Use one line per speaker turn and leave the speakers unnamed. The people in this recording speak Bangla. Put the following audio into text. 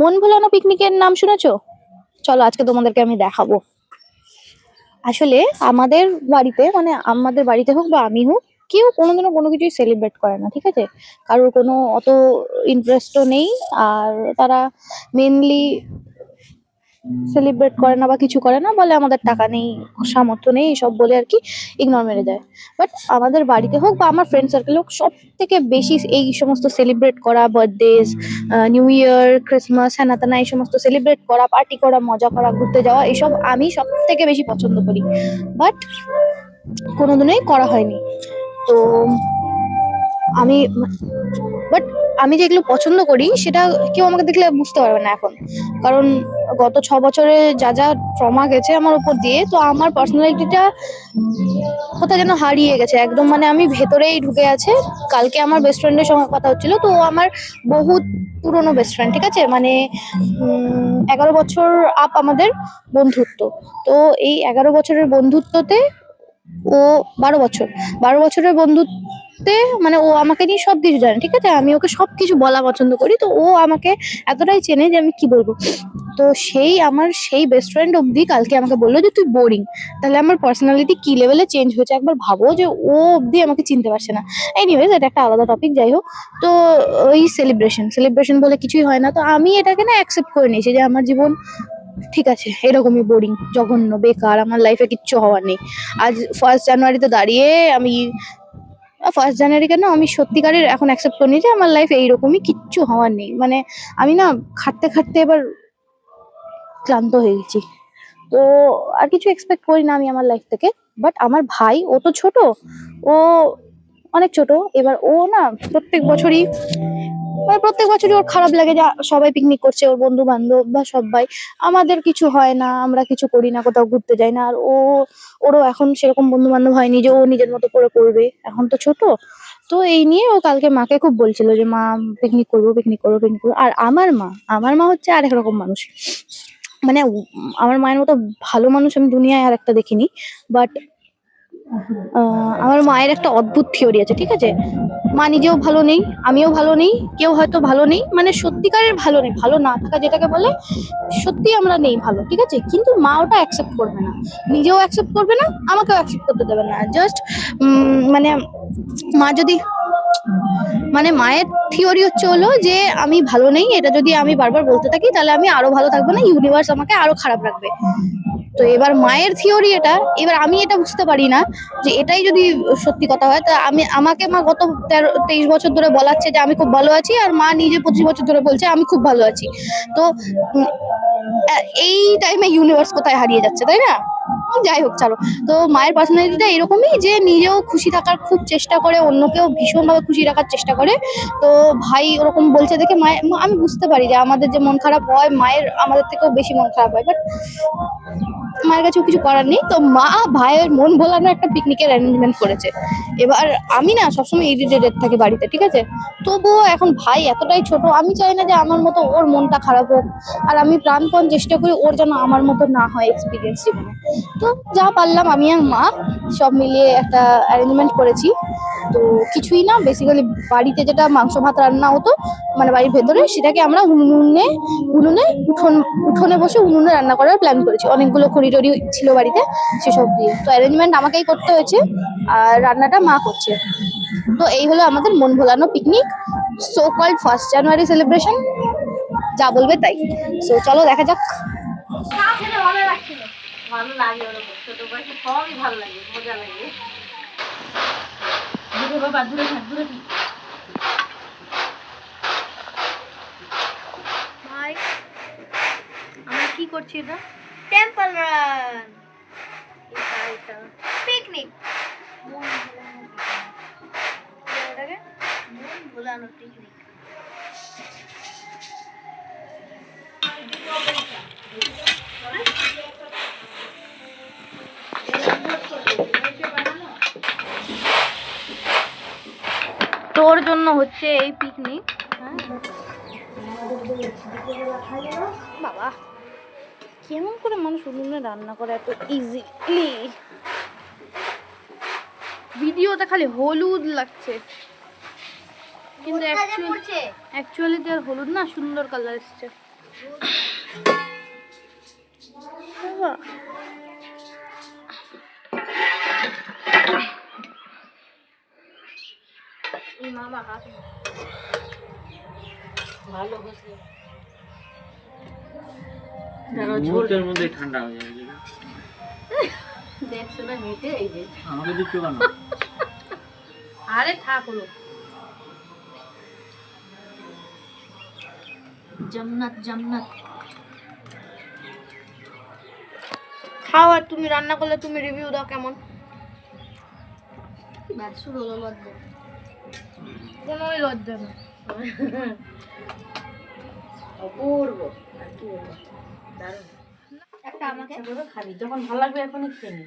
মন ভোলানো পিকনিকের নাম শুনেছ? চলো আজকে তোমাদেরকে আমি দেখাবো। আসলে আমাদের বাড়িতে মানে আমাদের বাড়িতে হোক বা আমি হোক, কেউ কোনোদিনও কোনো কিছুই সেলিব্রেট করে না, ঠিক আছে? কারোর কোনো অত ইন্টারেস্টও নেই, আর তারা মেনলি সেলিব্রেট করে না বা কিছু করে না বলে আমাদের টাকা নেই, সামর্থ্য নেই সব বলে আর কি ইগনোর মেরে দেয়। বাট আমাদের বাড়িতে হোক বা আমার ফ্রেন্ড সার্কেল হোক সব থেকে বেশি এই সমস্ত সেলিব্রেট করা বার্থডেজ নিউ ইয়ার ক্রিসমাস হ্যানা ত্যানা এই সমস্ত সেলিব্রেট করা পার্টি করা, মজা করা, ঘুরতে যাওয়া, এসব আমি সব থেকে বেশি পছন্দ করি। বাট কোনোদিনই করা হয়নি। তো আমি আমি যেগুলো পছন্দ করি, সেটা কেউ আমাকে দেখলে বুঝতে পারবে না এখন। কারণ গত ছ বছরে যা যা ট্রমা গেছে আমার উপর দিয়ে, তো আমার পার্সোনালিটিটা কোথায় যেন হারিয়ে গেছে। একদম মানে আমি ভেতরেই ঢুকে আছে। কালকে আমার বেস্ট ফ্রেন্ডের সঙ্গে কথা হচ্ছিল, তো আমার বহুত পুরনো বেস্ট ফ্রেন্ড ঠিক আছে? মানে এগারো বছর আপ আমাদের বন্ধুত্ব। তো এই এগারো বছরের বন্ধুত্বতে ও বারো বছর, বারো বছরের বন্ধুত্বে মানে ও আমাকে নিয়ে সব কিছু জানে, ঠিক আছে? আমি ওকে সব কিছু বলা পছন্দ করি, তো ও আমাকে এতটাই চেনে যে আমি কি বলব। তো সেই আমার সেই বেস্ট ফ্রেন্ড অবধি কালকে আমাকে বলল যে, তুই বোরিং তাহলে আমার পার্সোনালিটি কি লেভেলে চেঞ্জ হয়েছে? একবার ভাবো যে ও অবধি আমাকে চিনতে পারছে না। এনিওয়েজ এটা একটা আলাদা টপিক যাই হোক। তো ওই সেলিব্রেশন সেলিব্রেশন বলে কিছুই হয় না। তো আমি এটাকে না অ্যাকসেপ্ট করে নিয়েছি যে, আমার জীবন ঠিক আছে, এরকমই বোরিং জঘন্য, বেকার, আমার লাইফে কিচ্ছু হওয়ার নেই। আজ ফার্স্ট জানুয়ারিতে দাঁড়িয়ে আমি ফার্স্ট জানুয়ারি কেন? আমি সত্যিকারের এখন অ্যাকসেপ্ট করিনি যে আমার লাইফে এইরকমই, কিচ্ছু হওয়ার নেই। মানে আমি না খাটতে খাটতে এবার ক্লান্ত হয়ে গেছি। তো আর কিছু এক্সপেক্ট করি না আমি আমার লাইফ থেকে। বাট আমার ভাই, ও তো ছোট, ও অনেক ছোট। এবার ও না প্রত্যেক বছরই মানে প্রত্যেক বছরই ওর খারাপ লাগে যে সবাই পিকনিক করছে, ওর বন্ধু বান্ধব বা সবাই। আমাদের কিছু হয় না, আমরা কিছু করি না, কোথাও ঘুরতে যাই না। আর ও, ওরও এখন সেরকম বন্ধু বান্ধব হয়নি যে ও নিজের মতো করে করবে। এখন তো ছোট। তো এই নিয়ে ও কালকে মাকে খুব বলছিল যে, মা পিকনিক করব পিকনিক করব পিকনিক করব। আর আমার মা আমার মা হচ্ছে আরেক রকম মানুষ। মানে আমার মায়ের মতো ভালো মানুষ আমি দুনিয়ায় আর একটা দেখিনি। বাট আমার মায়ের একটা অদ্ভুত থিওরি আছে, ঠিক আছে? মা নিজেও ভালো নেই, আমিও ভালো নেই, কেউ হয়তো ভালো নেই মানে সত্যিকারের ভালো নেই, ভালো না থাকা যেটাকে বলে সত্যি আমরা নেই ভালো, ঠিক আছে? কিন্তু মা ওটা অ্যাকসেপ্ট করবে না, নিজেও অ্যাকসেপ্ট করবে না, আমাকেও অ্যাকসেপ্ট করতে দেবে না জাস্ট মানে মা যদি মানে মায়ের থিওরি হচ্ছে হলো যে আমি ভালো নেই, এটা যদি আমি বারবার বলতে থাকি, তাহলে আমি আরও ভালো থাকব না ইউনিভার্স আমাকে আরও খারাপ রাখবে। তো এবার মায়ের থিওরি এটা। এবার আমি এটা বুঝতে পারি না যে এটাই যদি সত্যি কথা হয়, তা আমি, আমাকে মা গত তেরো, তেইশ বছর ধরে বলাচ্ছে যে আমি খুব ভালো আছি, আর মা নিজে পঁচিশ বছর ধরে বলছে আমি খুব ভালো আছি। তো এই টাইমে ইউনিভার্স কোথায় হারিয়ে যাচ্ছে, তাই না? যাই হোক, চলো। তো মায়ের পার্সোনালিটিটা এরকমই যে নিজেও খুশি থাকার খুব চেষ্টা করে, অন্যকেও ভীষণভাবে খুশি রাখার চেষ্টা করে। তো ভাই ওরকম বলছে দেখে মায়ের, আমি বুঝতে পারি যে আমাদের যে মন খারাপ হয়, মায়ের, আমাদের থেকেও বেশি মন খারাপ হয় বাট মায়ের কাছেও কিছু করার নেই। তো মা ভাইয়ের মন ভোলানো একটা পিকনিকের অ্যারেঞ্জমেন্ট করেছে। এবার আমি না সবসময় ইরিটেটেড থাকি বাড়িতে, ঠিক আছে? তবুও এখন ভাই এতটাই ছোট, আমি চাই না যে আমার মতো ওর মনটা খারাপ হোক। আর আমি প্রাণপণ চেষ্টা করি ওর যেন আমার মতো না হয় এক্সপিরিয়েন্স জীবনে। তো যা পারলাম আমি আর মা, সব মিলিয়ে একটা অ্যারেঞ্জমেন্ট করেছি। তো কিছুই না বেসিক্যালি বাড়িতে যেটা মাংস ভাত রান্না হতো মানে বাড়ির ভেতরে, সেটাকে আমরা উনুনে উনুনে, উঠোন, উঠোনে বসে উনুনে রান্না করার প্ল্যান করেছি। অনেকগুলো খড়ি ছিল বাড়িতে, সেসব দিয়ে। তো অ্যারেঞ্জমেন্ট আমাকেই করতে হয়েছে, আর রান্নাটা মা করছে। তো এই হলো আমাদের মন ভোলানো picnic so called first January celebration যা বলবে তাই। সো চলো দেখা যাক।
ভালো লাগে ওরকম, ছোট বয়সে সবই ভালো লাগে, মজা লাগে। দূরে বাবা, দূরে থাক দূরে থাক।
আমরা করছি এটা?
টেম্পল রান পিকনিক
এটাকে
মন ভোলানো পিকনিক
তোর জন্য হচ্ছে এই পিকনিক বাবা কেমন করে মানুষ উনুনে রান্না করে এত ইজিলি ভিডিওতে খালি হলুদ লাগছে। কিন্তু অ্যাকচুয়ালি আর হলুদ না সুন্দর কালার এসছে।
মামা হাত ভালো হয়েছে
মুহূর্তের মধ্যে ঠান্ডা হয়ে যাবে
দেখছ না হেঁটে এই যে।
আমাকে দিচ্ছ কেন?
আরে জান্নাত জান্নাত।
খাও আর তুমি রান্না করলে তুমি রিভিউ দাও কেমন।
ব্যাস শুরু হলো
কোনোই লজ্জা না
অপূর্ব। আর কি বলব? দারুণ।
একটা আমাকে
খাবি। যখন ভালো লাগবে এখনই খেয়ে নি।